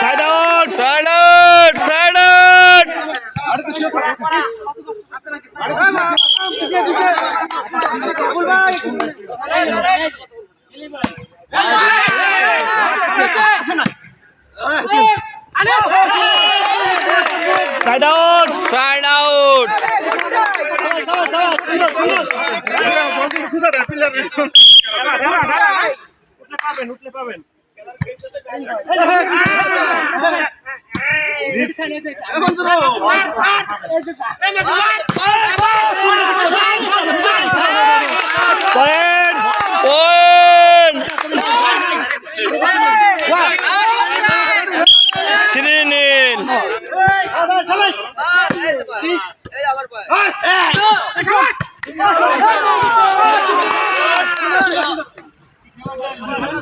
Side out side out side out side out side out point point three নীল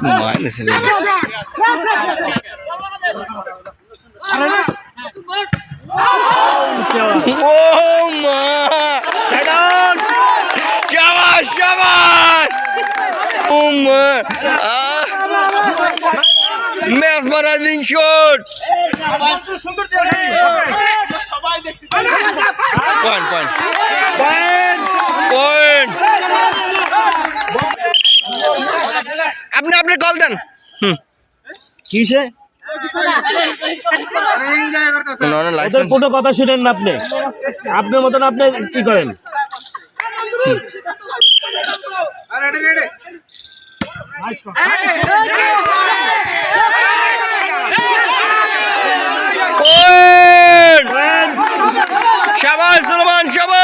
minus ও মা side out শাবাশ শাবাশ ও মা match মারাইজিং shot point point point আপনি আপনি call দেন। হুম। কিসে কোনো কথা শুনেন না আপনি। আপনার মতন আপনি কি করেন? শাবাজ সুলমান শাবাজ